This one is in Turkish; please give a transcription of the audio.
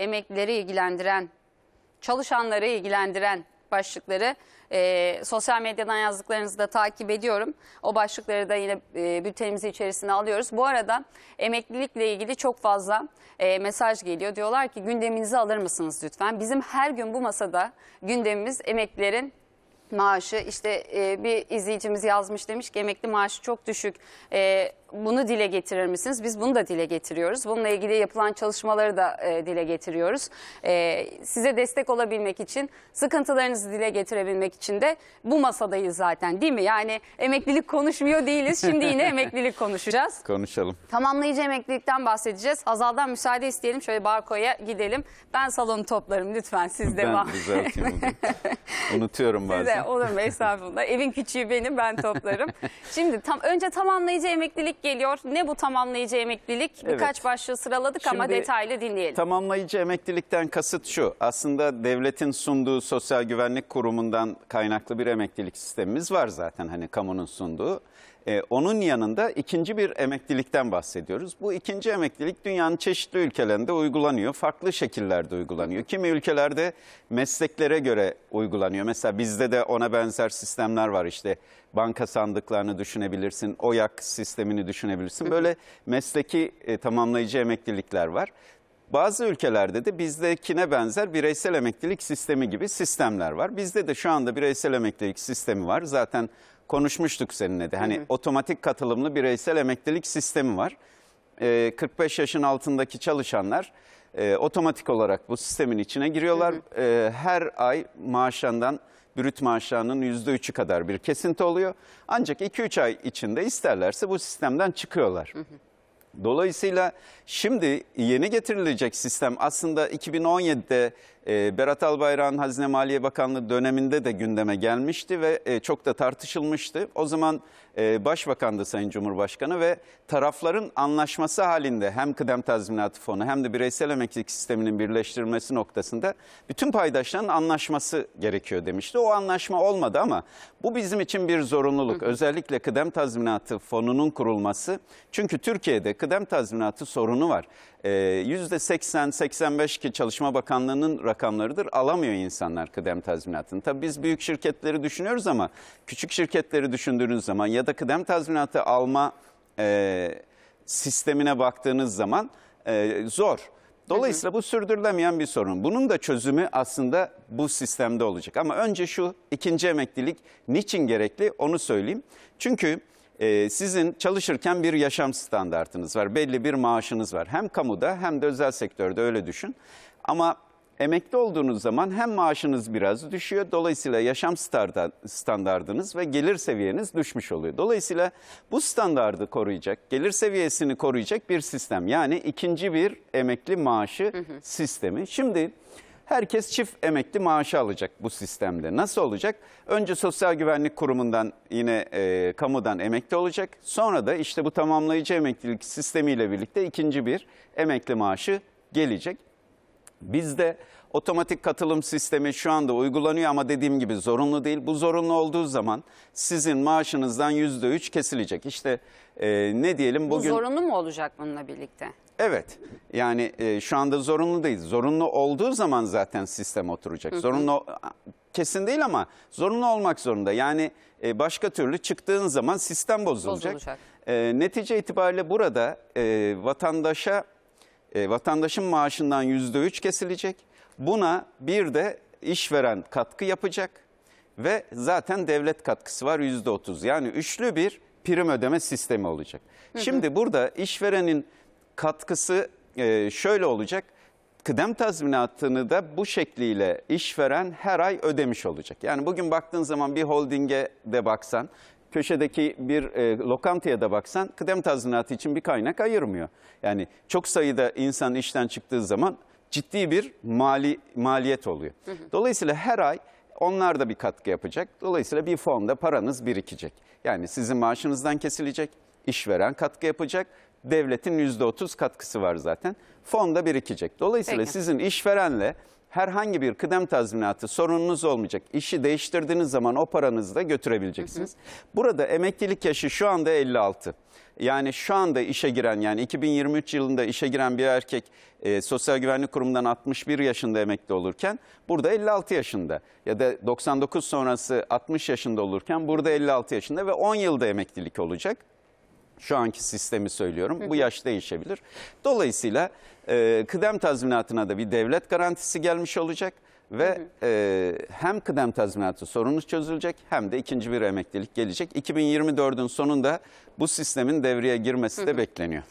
emeklileri ilgilendiren, çalışanları ilgilendiren başlıkları e, sosyal medyadan yazdıklarınızı da takip ediyorum. O başlıkları da yine e, bültenimizi içerisine alıyoruz. Bu arada emeklilikle ilgili çok fazla e, mesaj geliyor. Diyorlar ki gündeminizi alır mısınız lütfen? Bizim her gün bu masada gündemimiz emeklilerin maaşı işte e, bir izleyicimiz yazmış demiş ki emekli maaşı çok düşük E, bunu dile getirir misiniz? Biz bunu da dile getiriyoruz. Bununla ilgili yapılan çalışmaları da e, dile getiriyoruz. E, size destek olabilmek için sıkıntılarınızı dile getirebilmek için de bu masadayız zaten değil mi? Yani emeklilik konuşmuyor değiliz. Şimdi yine emeklilik konuşacağız. Konuşalım. Tamamlayıcı emeklilikten bahsedeceğiz. Hazal'dan müsaade isteyelim. Şöyle Barko'ya gidelim. Ben salonu toplarım lütfen siz devam. Ben düzelteyim. Unutuyorum Size bazen. Olur mu estağfurullah. Evin küçüğü benim ben toplarım. Şimdi tam önce tamamlayıcı emeklilik geliyor. Ne bu tamamlayıcı emeklilik? Birkaç Evet. başlığı sıraladık ama Şimdi detaylı dinleyelim. Tamamlayıcı emeklilikten kasıt şu. Aslında devletin sunduğu Sosyal Güvenlik Kurumu'ndan kaynaklı bir emeklilik sistemimiz var zaten hani kamunun sunduğu. Ee, onun yanında ikinci bir emeklilikten bahsediyoruz. Bu ikinci emeklilik dünyanın çeşitli ülkelerinde uygulanıyor. Farklı şekillerde uygulanıyor. Kimi ülkelerde mesleklere göre uygulanıyor. Mesela bizde de ona benzer sistemler var işte. Banka sandıklarını düşünebilirsin, OYAK sistemini düşünebilirsin. Böyle mesleki e, tamamlayıcı emeklilikler var. Bazı ülkelerde de bizdekine benzer bireysel emeklilik sistemi gibi sistemler var. Bizde de şu anda bireysel emeklilik sistemi var. Zaten konuşmuştuk seninle de. Hani otomatik katılımlı bireysel emeklilik sistemi var. Ee, 45 yaşın altındaki çalışanlar e, otomatik olarak bu sistemin içine giriyorlar. Ee, her ay maaşlarından brüt maaşlarının %3'ü kadar bir kesinti oluyor. Ancak 2-3 ay içinde isterlerse bu sistemden çıkıyorlar. Dolayısıyla şimdi yeni getirilecek sistem aslında 2017'de e, Berat Albayrak'ın Hazine Maliye Bakanlığı döneminde de gündeme gelmişti ve e, çok da tartışılmıştı. O zaman e, Başbakandı Sayın Cumhurbaşkanı ve tarafların anlaşması halinde hem kıdem tazminatı fonu hem de bireysel emeklilik sisteminin birleştirilmesi noktasında bütün paydaşların anlaşması gerekiyor demişti. O anlaşma olmadı ama bu bizim için bir zorunluluk. Özellikle kıdem tazminatı fonunun kurulması. Çünkü Türkiye'de kıdem tazminatı sorunu var. Ee, %80-85 ki Çalışma Bakanlığı'nın rakamlarıdır alamıyor insanlar kıdem tazminatını. Tabii biz büyük şirketleri düşünüyoruz ama küçük şirketleri düşündüğünüz zaman ya da kıdem tazminatı alma e, sistemine baktığınız zaman e, zor. Dolayısıyla bu sürdürülemeyen bir sorun. Bunun da çözümü aslında bu sistemde olacak. Ama önce şu ikinci emeklilik niçin gerekli onu söyleyeyim. Çünkü e, sizin çalışırken bir yaşam standartınız var. Belli bir maaşınız var. Hem kamuda hem de özel sektörde öyle düşün. Ama emekli olduğunuz zaman hem maaşınız biraz düşüyor. Dolayısıyla yaşam standardınız ve gelir seviyeniz düşmüş oluyor. Dolayısıyla bu standardı koruyacak, gelir seviyesini koruyacak bir sistem. Yani ikinci bir emekli maaşı sistemi. Şimdi herkes çift emekli maaşı alacak bu sistemde. Nasıl olacak? Önce Sosyal Güvenlik Kurumu'ndan yine e, kamudan emekli olacak. Sonra da işte bu tamamlayıcı emeklilik sistemiyle birlikte ikinci bir emekli maaşı gelecek. Bizde otomatik katılım sistemi şu anda uygulanıyor ama dediğim gibi zorunlu değil. Bu zorunlu olduğu zaman sizin maaşınızdan %3 kesilecek. İşte e, ne diyelim Bu bugün... zorunlu mu olacak bununla birlikte? Evet. Yani e, şu anda zorunlu değil. Zorunlu olduğu zaman zaten sistem oturacak. Zorunlu kesin değil ama zorunlu olmak zorunda. Yani e, başka türlü çıktığın zaman sistem bozulacak. Bozulacak. E, netice itibariyle burada e, vatandaşa e, vatandaşın maaşından yüzde üç kesilecek. Buna bir de işveren katkı yapacak ve zaten devlet katkısı var yüzde otuz. Yani üçlü bir prim ödeme sistemi olacak. Şimdi burada işverenin katkısı e, şöyle olacak. Kıdem tazminatını da bu şekliyle işveren her ay ödemiş olacak. Yani bugün baktığın zaman bir holdinge de baksan, köşedeki bir e, lokantaya da baksan kıdem tazminatı için bir kaynak ayırmıyor. Yani çok sayıda insan işten çıktığı zaman ciddi bir mali maliyet oluyor. Dolayısıyla her ay onlar da bir katkı yapacak. Dolayısıyla bir fonda paranız birikecek. Yani sizin maaşınızdan kesilecek, işveren katkı yapacak, devletin %30 katkısı var zaten. Fonda birikecek. Dolayısıyla Peki. sizin işverenle herhangi bir kıdem tazminatı sorununuz olmayacak. İşi değiştirdiğiniz zaman o paranızı da götürebileceksiniz. Burada emeklilik yaşı şu anda 56. Yani şu anda işe giren yani 2023 yılında işe giren bir erkek e, Sosyal Güvenlik Kurumu'ndan 61 yaşında emekli olurken burada 56 yaşında ya da 99 sonrası 60 yaşında olurken burada 56 yaşında ve 10 yılda emeklilik olacak. Şu anki sistemi söylüyorum. Bu yaş değişebilir. Dolayısıyla e, kıdem tazminatına da bir devlet garantisi gelmiş olacak ve e, hem kıdem tazminatı sorunuz çözülecek hem de ikinci bir emeklilik gelecek. 2024'ün sonunda bu sistemin devreye girmesi de bekleniyor.